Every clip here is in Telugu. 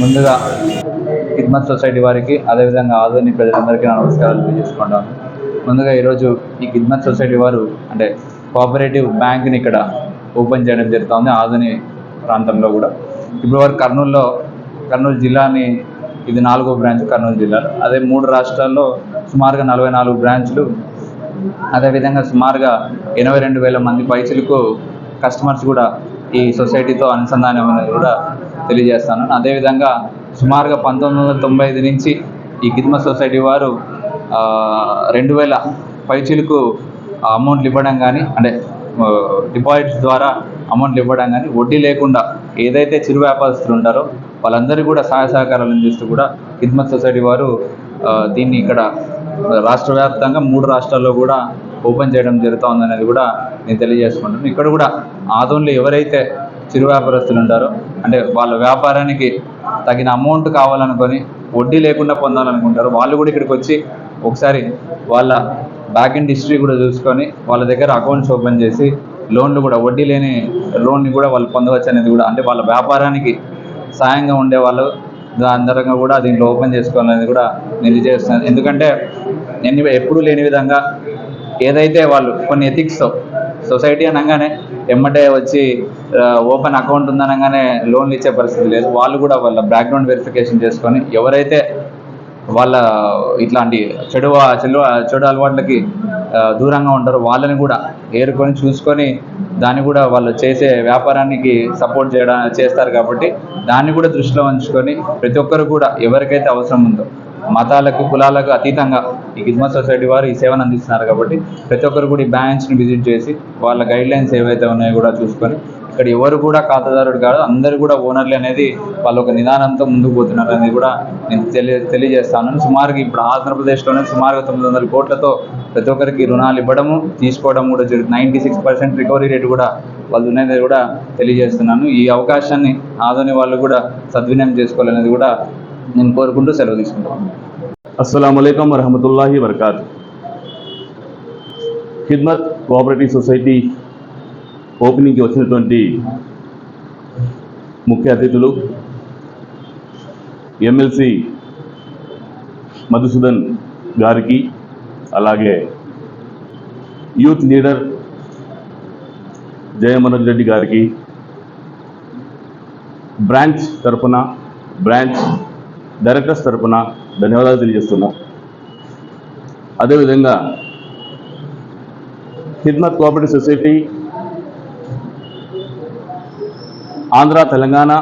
ముందుగా కిద్మత్ సొసైటీ వారికి అదేవిధంగా ఆధునిక ప్రజలందరికీ నా నమస్కారాలు తెలియజేసుకుంటాను. ముందుగా ఈరోజు ఈ కిద్మత్ సొసైటీ వారు అంటే కోఆపరేటివ్ బ్యాంక్ని ఇక్కడ ఓపెన్ చేయడం జరుగుతుంది ఆధుని ప్రాంతంలో కూడా. ఇప్పుడు వారు కర్నూలులో కర్నూలు జిల్లాని ఇది నాలుగో బ్రాంచ్ కర్నూలు జిల్లాలో అదే మూడు రాష్ట్రాల్లో సుమారుగా నలభై నాలుగు బ్రాంచ్లు అదేవిధంగా సుమారుగా ఎనభై రెండు వేల మంది పైసలకు కస్టమర్స్ కూడా ఈ సొసైటీతో అనుసంధానం అనేది కూడా తెలియజేస్తాను. అదేవిధంగా సుమారుగా పంతొమ్మిది వందల తొంభై ఐదు నుంచి ఈ గిద్మ సొసైటీ వారు రెండు వేల పైచీలకు అమౌంట్లు ఇవ్వడం కానీ అంటే డిపాజిట్స్ ద్వారా అమౌంట్లు ఇవ్వడం కానీ వడ్డీ లేకుండా ఏదైతే చిరు వ్యాపారస్తులు ఉంటారో వాళ్ళందరూ కూడా సహాయ సహకారాలు అందిస్తూ కూడా కిద్మత్ సొసైటీ వారు దీన్ని ఇక్కడ రాష్ట్ర వ్యాప్తంగా మూడు రాష్ట్రాల్లో కూడా ఓపెన్ చేయడం జరుగుతుందనేది కూడా నేను తెలియజేసుకుంటాను ఇక్కడ కూడా ఆదోన్లో ఎవరైతే చిరు వ్యాపారస్తులు ఉంటారు. అంటే వాళ్ళ వ్యాపారానికి తగిన అమౌంట్ కావాలనుకొని వడ్డీ లేకుండా పొందాలనుకుంటారు. వాళ్ళు కూడా ఇక్కడికి వచ్చి ఒకసారి వాళ్ళ బ్యాక్ అండ్ హిస్టరీ కూడా చూసుకొని వాళ్ళ దగ్గర అకౌంట్స్ ఓపెన్ చేసి లోన్లు కూడా వడ్డీ లేని లోన్ని కూడా వాళ్ళు పొందవచ్చు అనేది కూడా అంటే వాళ్ళ వ్యాపారానికి సాయంగా ఉండే వాళ్ళు అందరంగా కూడా దీంట్లో ఓపెన్ చేసుకోవాలనేది కూడా నేను చేస్తున్నాను ఎందుకంటే ఎన్ని ఎప్పుడూ లేని విధంగా ఏదైతే వాళ్ళు కొన్ని ఎథిక్స్తో సొసైటీ అనగానే ఎమ్మటే వచ్చి ఓపెన్ అకౌంట్ ఉందనగానే లోన్లు ఇచ్చే పరిస్థితి లేదు. వాళ్ళు కూడా వాళ్ళ బ్యాక్గ్రౌండ్ వెరిఫికేషన్ చేసుకొని ఎవరైతే వాళ్ళ ఇట్లాంటి చెడు చెడు చెడు అలవాట్లకి దూరంగా ఉంటారో వాళ్ళని కూడా ఏరుకొని చూసుకొని దాన్ని కూడా వాళ్ళు చేసే వ్యాపారానికి సపోర్ట్ చేయడా చేస్తారు కాబట్టి దాన్ని కూడా దృష్టిలో ఉంచుకొని ప్రతి ఒక్కరు కూడా ఎవరికైతే అవసరం ఉందో మతాలకు కులాలకు అతీతంగా ఈ కిద్మత్ సొసైటీ వారు ఈ సేవను అందిస్తున్నారు కాబట్టి ప్రతి ఒక్కరు కూడా ఈ బ్యాంక్స్ని విజిట్ చేసి వాళ్ళ గైడ్ లైన్స్ ఏవైతే ఉన్నాయో కూడా చూసుకొని ఇక్కడ ఎవరు కూడా ఖాతాదారుడు కాదు అందరూ కూడా ఓనర్లు అనేది వాళ్ళు ఒక నిదానంతో ముందుకు పోతున్నారు అనేది కూడా నేను తెలియ తెలియజేస్తాను. సుమారుగా ఇప్పుడు ఆంధ్రప్రదేశ్లోనే సుమారుగా తొమ్మిది వందల కోట్లతో ప్రతి ఒక్కరికి రుణాలు ఇవ్వడము తీసుకోవడం కూడా జరుగుతుంది. Ninety six percent recovery rate కూడా వాళ్ళు ఉన్నది కూడా తెలియజేస్తున్నాను. ఈ అవకాశాన్ని ఆదోని వాళ్ళు కూడా సద్వినియోగం చేసుకోవాలనేది కూడా నేను కోరుకుంటూ సెలవు తీసుకుంటాను అస్సలం వరహమతుల్లాహి వరకాత్ ఖిద్మత్ కోఆపరేటివ్ సొసైటీ ఓపెనింగ్కి వచ్చినటువంటి ముఖ్య అతిథులు ఎమ్మెల్సీ మధుసూదన్ గారికి అలాగే యూత్ లీడర్ జయమనోజ్ రెడ్డి గారికి బ్రాంచ్ తరఫున బ్రాంచ్ డైరెక్టర్స్ తరఫున ధన్యవాదాలు తెలియజేస్తున్నా. అదేవిధంగా హిద్మత్ కోఆపరేటివ్ సొసైటీ ఆంధ్ర తెలంగాణ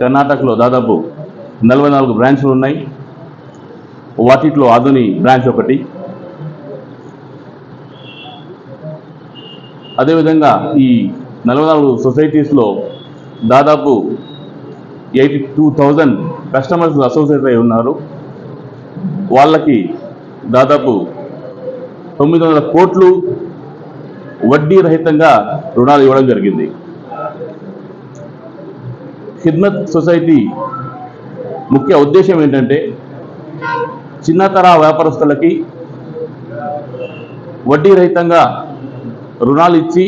కర్ణాటకలో దాదాపు నలభై నాలుగు బ్రాంచ్లు ఉన్నాయి. వాటిలో ఆధుని బ్రాంచ్ ఒకటి. అదేవిధంగా ఈ నలభై నాలుగు సొసైటీస్లో దాదాపు eighty two thousand customers associate అయి ఉన్నారు. వాళ్ళకి దాదాపు తొమ్మిది వందల కోట్లు వడ్డీ రహితంగా రుణాలు ఇవ్వడం జరిగింది. ఖిద్మత్ సొసైటీ ముఖ్య ఉద్దేశం ఏంటంటే చిన్న వ్యాపారస్తులకి వడ్డీ రహితంగా రుణాలు ఇచ్చి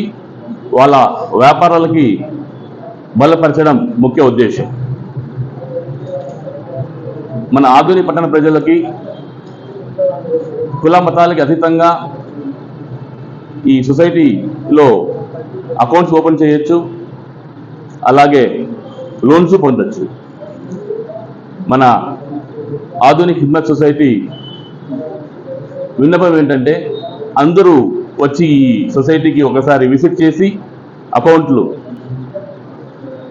వాళ్ళ వ్యాపారాలకి బలపరచడం ముఖ్య ఉద్దేశం. మన ఆధునిక పట్టణ ప్రజలకి కుల మతాలకి అతీతంగా ఈ సొసైటీలో అకౌంట్స్ ఓపెన్ చేయొచ్చు అలాగే లోన్స్ పొందొచ్చు. మన ఆధునిక హిమ్మత్ సొసైటీ విన్నపం ఏంటంటే అందరూ వచ్చి ఈ సొసైటీకి ఒకసారి విజిట్ చేసి అకౌంట్లు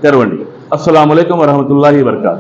తెరవండి. అస్సలం వరహమూల వరహమతుల్లాహి వర్కా